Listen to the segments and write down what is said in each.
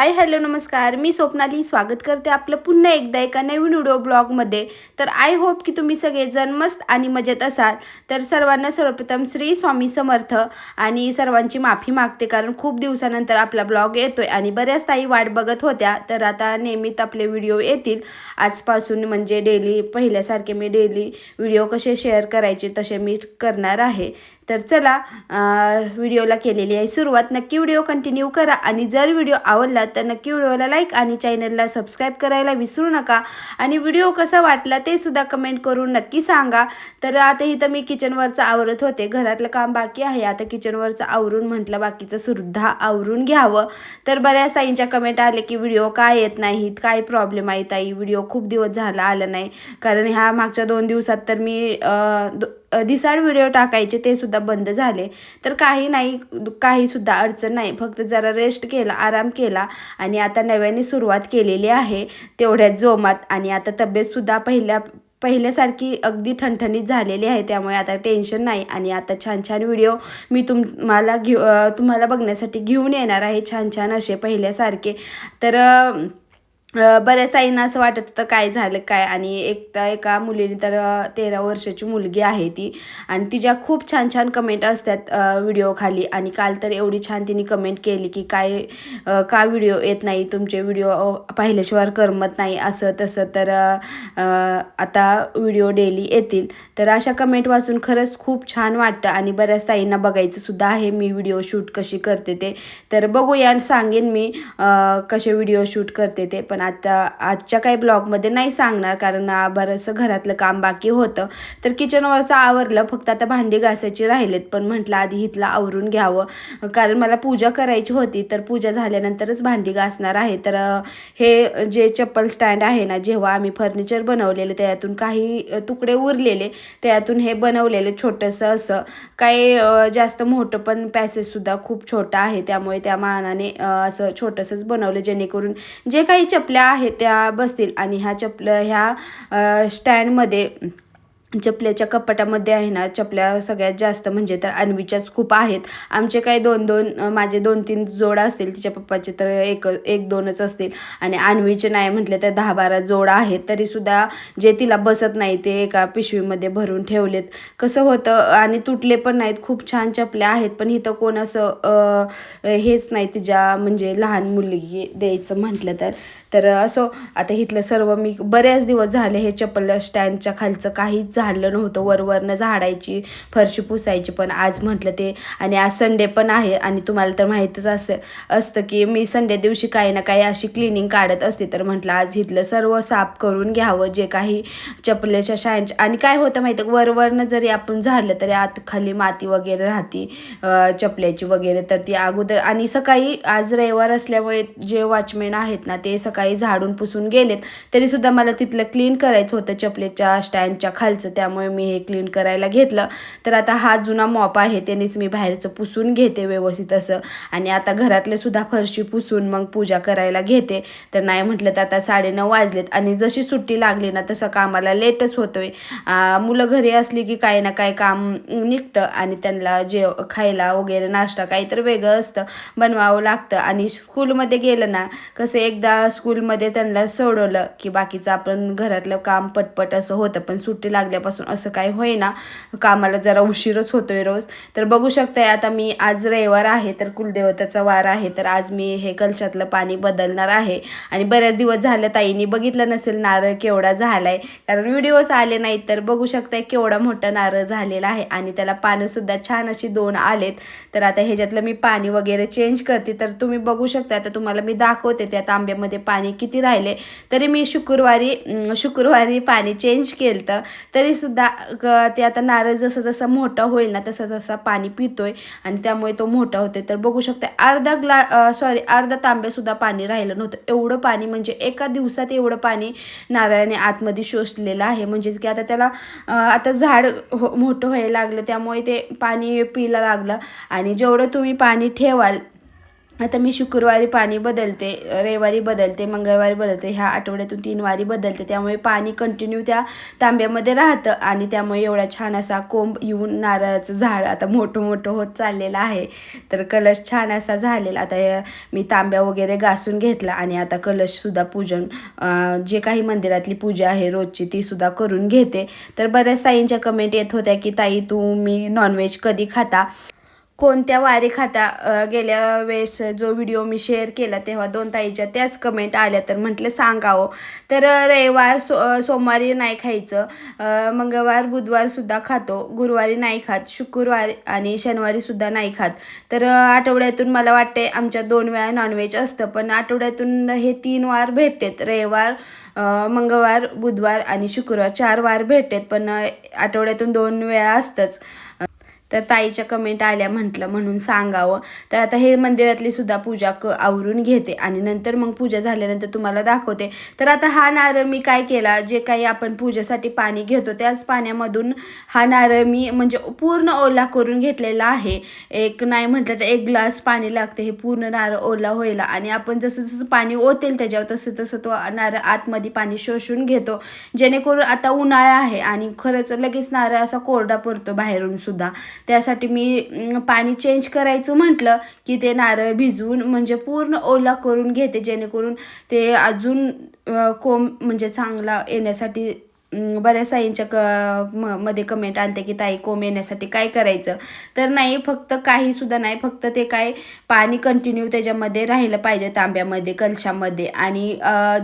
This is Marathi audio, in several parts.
हाय हॅलो नमस्कार. मी स्वप्नाली स्वागत करते आपलं पुन्हा एकदा एका नवीन व्हिडिओ ब्लॉगमध्ये. तर आय होप की तुम्ही सगळेजण मस्त आणि मजेत असाल. तर सर्वांना सर्वप्रथम श्री स्वामी समर्थ आणि सर्वांची माफी मागते कारण खूप दिवसानंतर आपला ब्लॉग येतोय आणि बऱ्याच ताई वाट बघत होत्या. तर आता नियमित आपले व्हिडिओ येतील. आजपासून म्हणजे डेली पहिल्यासारखे मी डेली व्हिडिओ कसे शेअर करायचे तसे मी करणार आहे. तर चला व्हिडिओला केलेली आहे सुरुवात. नक्की व्हिडिओ कंटिन्यू करा आणि जर व्हिडिओ आवडला तर नक्की व्हिडिओला लाईक आणि चॅनलला सबस्क्राईब करायला विसरू नका. आणि व्हिडिओ कसा वाटला ते सुद्धा कमेंट करून नक्की सांगा. तर आता इथं मी किचनवरचं आवरत होते. घरातलं काम बाकी आहे. आता किचनवरचं आवरून म्हटलं बाकीचं सुद्धा आवरून घ्यावं. तर बऱ्याच ताईंच्या कमेंट आले की व्हिडिओ काय येत नाहीत? काय प्रॉब्लेम आहे ताई? व्हिडिओ खूप दिवस झाला आला नाही. कारण ह्या मागच्या दोन दिवसात तर मी दो- दिसाड व्हिडिओ टाकायचे ते सुद्धा बंद झाले. तर काही नाही काही सुद्धा अडचण नाही. फक्त जरा रेस्ट केला आराम केला आणि आता नव्याने सुरुवात केलेली आहे. तेवढ्याच जोमात आणि आता तब्येतसुद्धा पहिल्या पहिल्यासारखी अगदी ठणठणीत झालेली आहे. त्यामुळे आता टेन्शन नाही आणि आता छान छान व्हिडिओ मी तुम्हाला घेऊ तुम्हाला बघण्यासाठी घेऊन येणार आहे. छान छान असे पहिल्यासारखे. तर बऱ्याच आईंना असं वाटत होतं काय झालं काय? आणि एक तर एका मुलीने तर तेरा वर्षाची मुलगी आहे ती आणि तिच्या खूप छान छान कमेंट असतात व्हिडिओ खाली. आणि काल तर एवढी छान तिने कमेंट केली की काय का व्हिडिओ येत नाही? तुमचे व्हिडिओ पाहिल्याशिवाय करमत नाही असं तसं. तर आता व्हिडिओ डेली येतील. तर अशा कमेंट वाचून खरंच खूप छान वाटतं. आणि बऱ्याच ताईंना बघायचं सुद्धा आहे मी व्हिडिओ शूट कशी करते ते. तर बघूया सांगेन मी कसे व्हिडिओ शूट करते ते. पण आता आजच्या काही ब्लॉगमध्ये नाही सांगणार कारण बरंचसं घरातलं काम बाकी होतं. तर किचनवरचं आवरलं फक्त आता भांडी घासायची राहिलेत. पण म्हटलं आधी इथलं आवरून घ्यावं. कारण मला पूजा करायची होती तर पूजा झाल्यानंतरच भांडी घासणार आहे. तर हे जे चप्पल स्टँड आहे ना जेव्हा आम्ही फर्निचर बनवलेले त्यातून काही तुकडे उरलेले त्यातून हे बनवलेले छोटंसं असं. काही जास्त मोठं पण पॅसेजसुद्धा खूप छोटा आहे. त्यामुळे त्या मानाने असं छोटंसंच बनवलं जेणेकरून जे काही चप्पल चपल्या आहेत त्या बसतील. आणि ह्या चपल्या ह्या स्टँडमध्ये चपल्याच्या कपाटामध्ये आहे ना चपल्या सगळ्यात जास्त म्हणजे तर अन्वीच्याच खूप आहेत. आमचे काही दोन दोन माझे दोन तीन जोड असतील तिच्या पप्पाचे तर एक एक दोनच असतील. आणि अन्वीचे नाही म्हटले तर दहा बारा जोड आहेत. तरीसुद्धा जे तिला बसत नाही ते एका पिशवीमध्ये भरून ठेवलेत. कसं होतं आणि तुटले पण नाहीत. खूप छान चपल्या आहेत. पण इथं कोण असं हेच नाही तिच्या म्हणजे लहान मुलगी द्यायचं म्हटलं तर. तर असो आता इथलं सर्व मी बऱ्याच दिवस झाले हे चप्पल स्टँडच्या खालचं काहीच झाडलं नव्हतं. वरवरनं झाडायची फरशी पुसायची पण आज म्हटलं ते. आणि आज संडे पण आहे आणि तुम्हाला तर माहीतच असं असतं की मी संडे दिवशी काही ना काही अशी क्लिनिंग काढत असते. तर म्हटलं आज इथलं सर्व साफ करून घ्यावं जे काही चपलेच्या शाळेच्या आणि काय होतं माहिती आहे वरवरनं जरी आपण झाडलं तरी आत खाली माती वगैरे राहते चपल्याची वगैरे तर ती अगोदर आणि सकाळी आज रविवार असल्यामुळे जे वॉचमेन आहेत ना ते सकाळी झाडून पुसून गेलेत तरीसुद्धा मला तिथलं क्लीन करायचं होतं चपलेच्या स्टँडच्या खालचं त्यामुळे मी हे क्लीन करायला घेतलं. तर आता हा जुना मॉप आहे त्यानेच मी बाहेरचं पुसून घेते व्यवस्थित असं. आणि आता घरातले सुद्धा फरशी पुसून मग पूजा करायला घेते. तर नाही म्हटलं तर आता साडेनऊ वाजलेत आणि जशी सुट्टी लागली ना तसं कामाला लेटच होतोय. मुलं घरी असली की काही ना काही काम निघतं आणि त्यांना जे खायला वगैरे नाश्ता काही तर वेगळं असतं बनवावं लागतं. आणि स्कूलमध्ये गेलं ना कसं एकदा स्कूल स्कूलमध्ये त्यांना सोडवलं की बाकीचं आपण घरातलं काम पटपट असं होतं पण सुट्टी लागल्यापासून असं काही होईना. कामाला जरा उशीरच होतोय रोज. तर बघू शकताय आता मी आज रविवार आहे तर कुलदेवताचा वार आहे तर आज मी हे कलशातलं पाणी बदलणार आहे. आणि बऱ्याच दिवस झालं ताईंनी बघितलं नसेल नारळ केवढा झालाय. कारण व्हिडिओच आले नाहीत तर बघू शकताय केवढा मोठा नारळ झालेला आहे. आणि त्याला पानंसुद्धा छान अशी दोन आलेत. तर आता ह्याच्यातलं मी पाणी वगैरे चेंज करते. तर तुम्ही बघू शकता आता तुम्हाला मी दाखवते त्या तांब्यामध्ये पाणी किती राहिले? तरी मी शुक्रवारी शुक्रवारी पाणी चेंज केलं तर तरीसुद्धा क- ते आता नारळ जसं जसं मोठं होईल ना तसं तसं पाणी पितोय. आणि त्यामुळे तो मोठा होतोय. तर बघू शकते अर्धा ग्ला सॉरी अर्धा तांब्यासुद्धा पाणी राहिलं नव्हतं. एवढं पाणी म्हणजे एका दिवसात एवढं पाणी नारळाने आतमध्ये शोषलेलं आहे. म्हणजेच की आता त्याला आता झाड हो मोठं व्हायला लागलं. त्यामुळे ते पाणी पिला लागलं. आणि जेवढं तुम्ही पाणी ठेवाल आता मी शुक्रवारी पाणी बदलते रविवारी बदलते मंगळवारी बदलते ह्या आठवड्यातून तीन वारी बदलते. त्यामुळे पाणी कंटिन्यू त्या तांब्यामध्ये राहतं आणि त्यामुळे एवढा छान असा कोंब येऊन नारळाचं झाड आता मोठं मोठं होत चाललेलं आहे. तर कलश छान असा झालेला. आता मी तांब्या वगैरे घासून घेतला आणि आता कलशसुद्धा पूजन जे काही मंदिरातली पूजा आहे रोजची तीसुद्धा करून घेते. तर बऱ्याच ताईंच्या कमेंट येत होत्या की ताई तू मी नॉनव्हेज कधी खाता? कोणत्या वारी खाता गेल्या वेळेस जो व्हिडिओ मी शेअर केला तेव्हा दोन ताईच्या त्याच कमेंट आल्या. तर म्हटलं सांगावं हो. तर रविवार सो सोमवारी नाही खायचं. मंगळवार बुधवारसुद्धा खातो. गुरुवारी नाही खात. शुक्रवारी आणि शनिवारीसुद्धा नाही खात. तर आठवड्यातून मला वाटते आमच्या दोन वेळा नॉनव्हेज असतं. पण आठवड्यातून हे तीन वार भेटतात. रविवार मंगळवार बुधवार आणि शुक्रवार चार वार भेटतात. पण आठवड्यातून दोन वेळा असतंच. तर ताईच्या कमेंट आल्या म्हटलं म्हणून सांगावं. तर आता हे मंदिरातली सुद्धा पूजा क आवरून घेते आणि नंतर मग पूजा झाल्यानंतर तुम्हाला दाखवते. तर आता हा नारळ मी काय केला? जे काही आपण पूजेसाठी पाणी घेतो त्याच पाण्यामधून हा नारळ मी म्हणजे पूर्ण ओला करून घेतलेला आहे. एक नाही म्हटलं तर एक ग्लास पाणी लागते हे पूर्ण नारळ ओला व्हायला आणि आपण जसं जसं पाणी ओतेल त्याच्यावर तसं तसं तो नारळ आतमध्ये पाणी शोषून घेतो. जेणेकरून आता उन्हाळा आहे आणि खरंच लगेच नारळ असा कोरडा पडतो बाहेरून सुद्धा. त्यासाठी मी पाणी चेंज करायचं म्हटलं की ते नारळ भिजवून म्हणजे पूर्ण ओला करून घेते जेणेकरून ते अजून कोंब म्हणजे चांगला येण्यासाठी बऱ्याच साईंच्या क म मध्ये कमेंट आलते की ताई कोंब येण्यासाठी काय करायचं? तर नाही फक्त काही सुद्धा नाही फक्त ते काय पाणी कंटिन्यू त्याच्यामध्ये राहिलं पाहिजे तांब्यामध्ये कलशामध्ये. आणि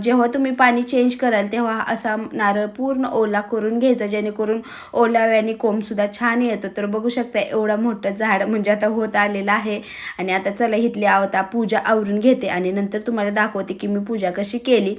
जेव्हा तुम्ही पाणी चेंज कराल तेव्हा असा नारळ पूर्ण ओला करून घ्यायचा जेणेकरून ओलाव्याने कोंबसुद्धा छान येतो. तर बघू शकता एवढा मोठं झाड म्हणजे आता होत आलेलं आहे. आणि आता चला इथली आवता पूजा आवरून घेते. आणि नंतर तुम्हाला दाखवते की मी पूजा कशी केली.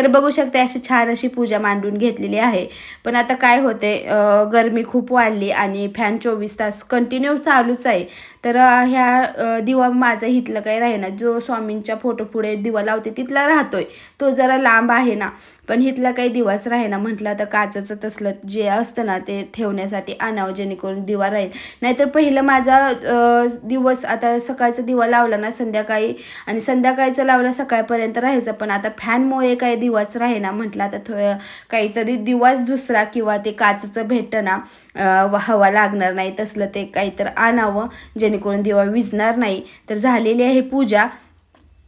तर बघू शकते अशी छान अशी पूजा मांडून घेतलेली आहे. पण आता काय होते अं, गरमी खूप वाढली आणि फॅन चोवीस तास कंटिन्यू चालूच आहे. तर ह्या दिवा माझा इथलं काही राहीना. जो स्वामींच्या फोटो पुढे दिवा लावते तिथला राहतोय. तो जरा लांब आहे ना. पण इथला काही दिवाच राहीना म्हटलं आता काचेचं तसलं जे असतं ना ते ठेवण्यासाठी आणावं जेणेकरून दिवा राहील. नाहीतर पहिलं माझा दिवस आता सकाळचा दिवा लावला ना संध्याकाळी आणि संध्याकाळचा लावला सकाळपर्यंत राहायचं पण आता फॅनमुळे काही दिवाच राहीना म्हटलं आता थो काहीतरी दिवाच दुसरा किंवा ते काचचं भेटतं ना हवा लागणार नाही तसलं ते काहीतरी आणावं जेणेकरून दिवा विझणार नाही. तर झालेली आहे पूजा.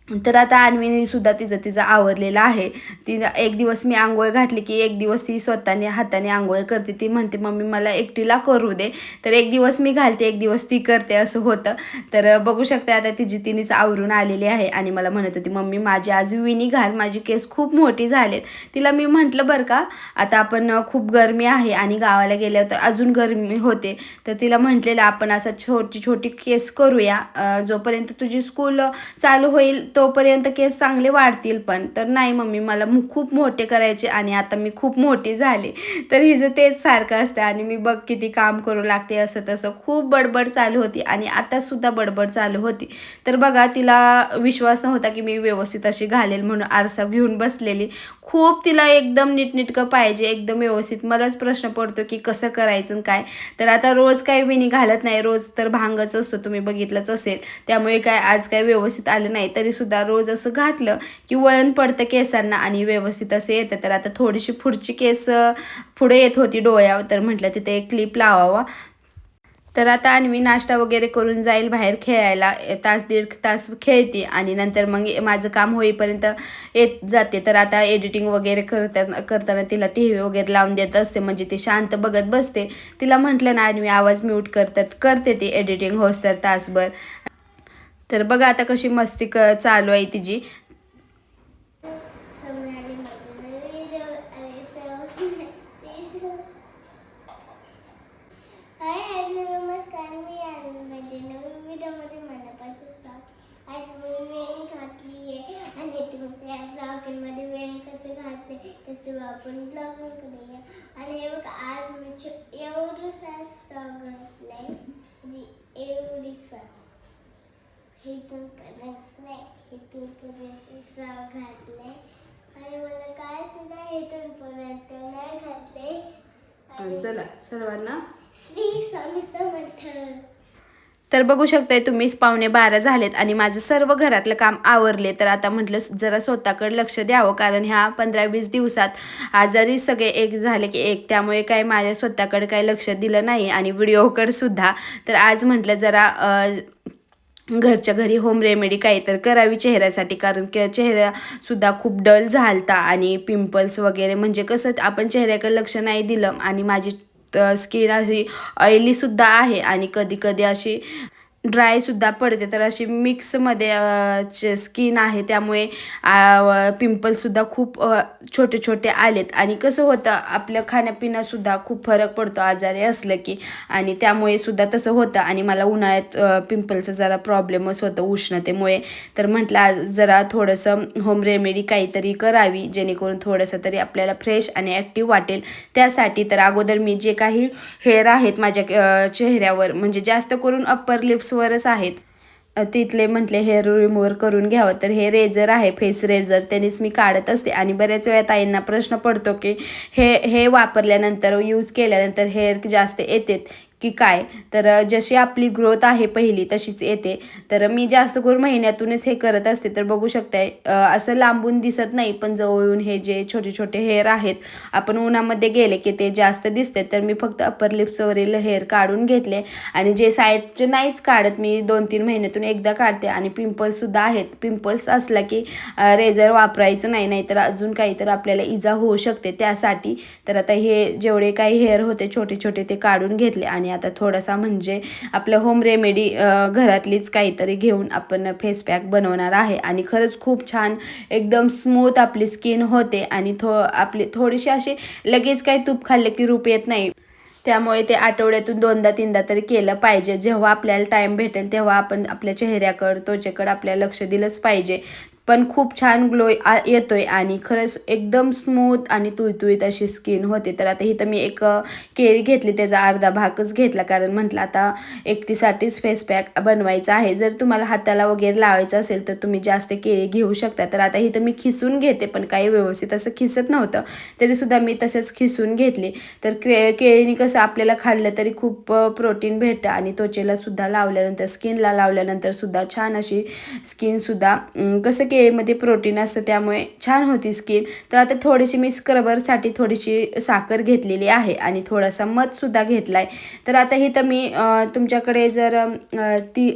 तर आता अन्वीने सुद्धा तिचं तिचं आवरलेलं आहे. ती एक दिवस मी आंघोळ घातली की एक दिवस ती स्वतःने हाताने आंघोळ करते. ती म्हणते मम्मी मला एकटीला करू दे. तर एक दिवस मी घालते एक दिवस ती करते असं होतं. तर बघू शकते आता तिची तिनेच आवरून आलेली आहे आणि मला म्हणत होती मम्मी माझी आज विणी घाल. माझी केस खूप मोठी झालेत. तिला मी म्हटलं बरं का आता आपण खूप गरमी आहे आणि गावाला गेल्यावर तर अजून गरमी होते. तर तिला म्हटलेलं आपण असं छोटी छोटी केस करूया. जोपर्यंत तुझी स्कूल चालू होईल तोपर्यंत केस चांगले वाढतील पण. तर नाही मम्मी मला खूप मोठे करायचे आणि आता मी खूप मोठी झाले. तर हिचं तेच सारखं असतं आणि मी बघ किती काम करू लागते असं तसं. खूप बडबड चालू होती आणि आतासुद्धा बडबड चालू होती. तर बघा तिला विश्वास नव्हता की मी व्यवस्थित अशी घालेल म्हणून आरसा घेऊन बसलेली. खूप तिला एकदम नीटनीटकं पाहिजे एकदम व्यवस्थित. मलाच प्रश्न पडतो की कसं करायचं काय. तर आता रोज काही विणी घालत नाही. रोज तर भांगच असतो तुम्ही बघितलंच असेल. त्यामुळे काय आज काय व्यवस्थित आलं नाही तरी सुद्धा रोज असं घातलं की वळण पडतं केसांना आणि व्यवस्थित असं येतं. तर आता थोडीशी पुढची केस पुढे येत होती डोळ्यावर तर म्हटलं तिथे एक क्लिप लावावा. तर आता अन्वी नाश्ता वगैरे करून जाईल बाहेर खेळायला. तास दीड तास खेळते आणि नंतर मग माझं काम होईपर्यंत येत जाते. तर आता एडिटिंग वगैरे करता करताना तिला टी व्ही वगैरे लावून देत असते. म्हणजे ती शांत बघत बसते. तिला म्हटलं ना अन्वी आवाज म्यूट करतात करते ती एडिटिंग होस तर तासभर. तर बघा आता कशी मस्ती क चालू आहे तिची. सोमवारी मी आज मी वेणी आणि आपण ब्लॉगिंग करूया आणि हे बघ आज मी छो- एवढंसाच फ्रॉक हे नाही हे घातलंय. आणि मला काय सुद्धा हे नाही घातले चला सर्वांना. श्री स्वामी समर्थ. तर बघू शकताय तुम्हीच पावणे बारा झालेत आणि माझं सर्व घरातलं काम आवरले. तर आता म्हटलं जरा स्वतःकडे लक्ष द्यावं कारण ह्या पंधरा वीस दिवसात आजारी सगळे एक झाले की एक. त्यामुळे काय माझ्या स्वतःकडे काही लक्ष दिलं नाही आणि व्हिडिओकडे सुद्धा. तर आज म्हटलं जरा घरच्या घरी होम रेमेडी काही तर करावी चेहऱ्यासाठी. कारण की चेहऱ्यासुद्धा खूप डल झालता आणि पिंपल्स वगैरे. म्हणजे कसं आपण चेहऱ्याकडे लक्ष नाही दिलं आणि माझी स्किन अशी ऑइलीसुद्धा आहे. आणि कधी कधी अशी ड्रायसुद्धा पडते. तर अशी मिक्समध्ये स्किन आहे त्यामुळे पिंपलसुद्धा खूप छोटे छोटे आलेत. आणि कसं होतं आपलं खाण्यापिण्यासुद्धा खूप फरक पडतो. आजारी असलं की. आणि त्यामुळे सुद्धा तसं होतं. आणि मला उन्हाळ्यात पिंपलचा जरा प्रॉब्लेमच होतं उष्णतेमुळे. तर म्हटलं आज जरा थोडंसं होम रेमेडी काहीतरी करावी जेणेकरून थोडंसं तरी आपल्याला फ्रेश आणि ॲक्टिव्ह वाटेल. त्यासाठी तर अगोदर मी जे काही हेअर आहेत माझ्या चेहऱ्यावर म्हणजे जास्त करून अप्पर लिप्सवरच आहेत. तिथले म्हटले हेअर रिमूव्हर करून घ्यावं. तर हे रेझर आहे फेस रेझर त्यानेच मी काढत असते. आणि बऱ्याच वेळा ताईंना प्रश्न पडतो की हे हे वापरल्यानंतर यूज केल्यानंतर हेअर जास्त येतात की काय? तर जशी आपली ग्रोथ आहे पहिली तशीच येते. तर मी जास्त करून महिन्यातूनच हे करत असते. तर बघू शकताय असं लांबून दिसत नाही पण जवळून हे जे छोटे छोटे हेअर आहेत आपण उन्हामध्ये गेले की ते जास्त दिसते तर मी फक्त अपर लिप्सवरील हेअर काढून घेतले. आणि जे साईडचे नाहीच काढत मी दोन तीन महिन्यातून एकदा काढते. आणि पिंपल्ससुद्धा आहेत. पिंपल्स असला की रेझर वापरायचं नाही नाहीतर अजून काही तर आपल्याला इजा होऊ शकते त्यासाठी. तर आता हे जेवढे काही हेअर होते छोटे छोटे ते काढून घेतले. आणि आता थोडासा म्हणजे आपलं होम रेमेडी घरातलीच काहीतरी घेऊन आपण फेस पॅक बनवणार आहे. आणि खरंच खूप छान एकदम स्मूथ आपली स्किन होते. आणि थो आपली थोडीशी अशी लगेच काही तूप खाल्लं की रूप येत नाही. त्यामुळे ते आठवड्यातून दोनदा तीनदा तरी केलं पाहिजे. जेव्हा आपल्याला टाईम भेटेल तेव्हा आपण आपल्या चेहऱ्याकडं त्वचेकडं आपल्याला लक्ष दिलंच पाहिजे. पण खूप छान ग्लो आ आहे आणि खरंच एकदम स्मूथ आणि तुळतुळीत अशी स्किन होते. तर आता इथं मी एक केळी घेतली त्याचा अर्धा भागच घेतला. कारण म्हटलं आता एकटीसाठीच फेस पॅक बनवायचा आहे. जर तुम्हाला हाताला वगैरे लावायचं असेल तर तुम्ही जास्त केळी घेऊ शकता. तर आता इथं मी खिसून घेते पण काही व्यवस्थित असं खिसत नव्हतं. तरीसुद्धा मी तसंच खिसून घेतली. तर के केळीने कसं आपल्याला खाल्लं तरी खूप प्रोटीन भेटतं. आणि त्वचेला सुद्धा लावल्यानंतर स्किनला लावल्यानंतर सुद्धा छान अशी स्किनसुद्धा कसं केळीमध्ये प्रोटीन असतं त्यामुळे छान होती स्किन तर आता थोडीशी मी स्क्रबरसाठी थोडीशी साखर घेतलेली आहे आणि थोडासा मधसुद्धा घेतला आहे तर आता इथं मी तुमच्याकडे जर ती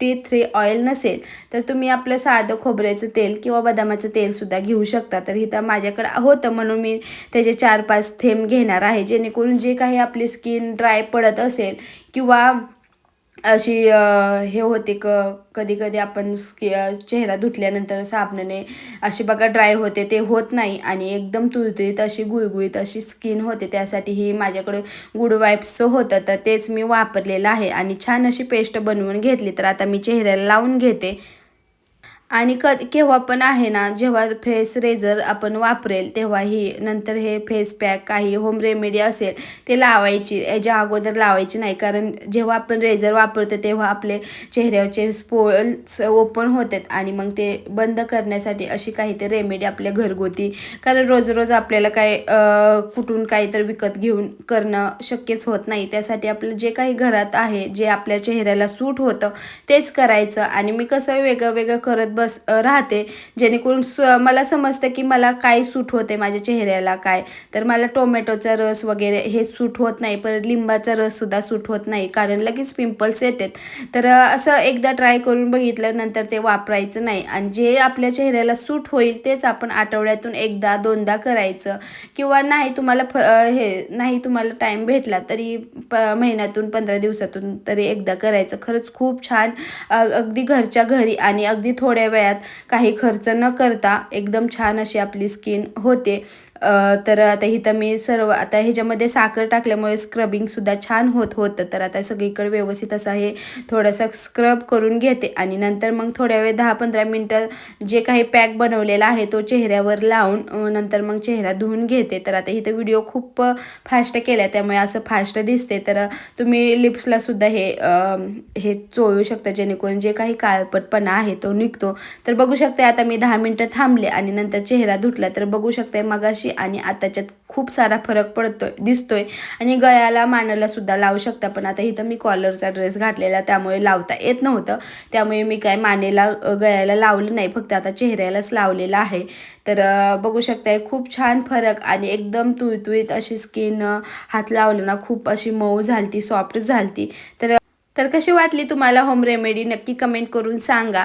टी थ्री ऑइल नसेल तर तुम्ही आपलं साधं खोबऱ्याचं तेल किंवा बदामाचं तेलसुद्धा घेऊ शकता. तर इथं माझ्याकडं होतं म्हणून मी त्याचे चार पाच थेंब घेणार आहे जेणेकरून जे काही आपली स्किन ड्राय पडत असेल किंवा अशी हे होते क कधी कधी आपण स्कि चेहरा धुतल्यानंतर साबणाने अशी बघा ड्राय होते ते होत नाही आणि एकदम तुळतुळीत अशी गुळगुळीत अशी स्किन होते त्यासाठी ही माझ्याकडे गुड वाईप्सचं होतं तर तेच मी वापरलेलं आहे. आणि छान अशी पेस्ट बनवून घेतली तर आता मी चेहऱ्याला लावून घेते. आणि क केव्हा पण आहे ना जेव्हा फेस रेझर आपण वापरेल तेव्हा ही नंतर हे फेस पॅक काही होम रेमेडी असेल ते लावायची याच्या अगोदर लावायची नाही. कारण जेव्हा आपण रेझर वापरतो तेव्हा आपले चेहऱ्याचे स्पोल्स ओपन होतात आणि मग ते बंद करण्यासाठी अशी काही ते रेमेडी आपल्या घरगुती. कारण रोज रोज आपल्याला काय कुठून काहीतरी विकत घेऊन करणं शक्यच होत नाही. त्यासाठी आपलं जे काही घरात आहे जे आपल्या चेहऱ्याला सूट होतं तेच करायचं. आणि मी कसं वेगळं वेगळं करत बस राहते. जेणेकरून स मला समजतं की मला काय सूट होते माझ्या चेहऱ्याला काय. तर मला टोमॅटोचा रस वगैरे हे सूट होत नाही परत लिंबाचा रससुद्धा सूट होत नाही. कारण लगेच पिंपल्स येतात. तर असं एकदा ट्राय करून बघितलं नंतर ते वापरायचं नाही. आणि जे आपल्या चेहऱ्याला सूट होईल तेच आपण आठवड्यातून एकदा दोनदा करायचं. किंवा नाही तुम्हाला फ हे नाही तुम्हाला टाईम भेटला तरी प महिन्यातून पंधरा दिवसातून तरी एकदा करायचं. खरंच खूप छान. अगदी घरच्या घरी आणि अगदी थोड्या वेळात काही खर्च न करता एकदम छान अशी आपली स्किन होते. तर आता इथं मी सर्व आता ह्याच्यामध्ये साखर टाकल्यामुळे स्क्रबिंगसुद्धा छान होत होतं. तर आता सगळीकडे व्यवस्थित असं हे थोडंसं स्क्रब करून घेते. आणि नंतर मग थोड्या वेळ दहा पंधरा मिनटं जे काही पॅक बनवलेला आहे तो चेहऱ्यावर लावून नंतर मग चेहरा धुवून घेते. तर आता इथं व्हिडिओ खूप फास्ट केला त्यामुळे असं फास्ट दिसते. तर तुम्ही लिप्सला सुद्धा हे हे चोळू शकता. जेणेकरून जे काही काळपटपणा आहे तो निघतो. तर बघू शकते आता मी दहा मिनटं थांबले आणि नंतर चेहरा धुतला. तर बघू शकते मगाशी होती आणि आताच्यात खूप सारा फरक पडतोय दिसतोय. आणि गळ्याला मानाला सुद्धा लावू शकता पण आता इथं मी कॉलरचा ड्रेस घातलेला त्यामुळे लावता येत नव्हतं. त्यामुळे मी काय मानेला गळ्याला लावलं नाही फक्त आता चेहऱ्यालाच लावलेला आहे. तर बघू शकताय खूप छान फरक आणि एकदम तुळतुळीत अशी स्किन हात लावलं ना खूप अशी मऊ झालती सॉफ्ट झालती. तर तर कशी वाटली तुम्हाला होम रेमेडी नक्की कमेंट करून सांगा.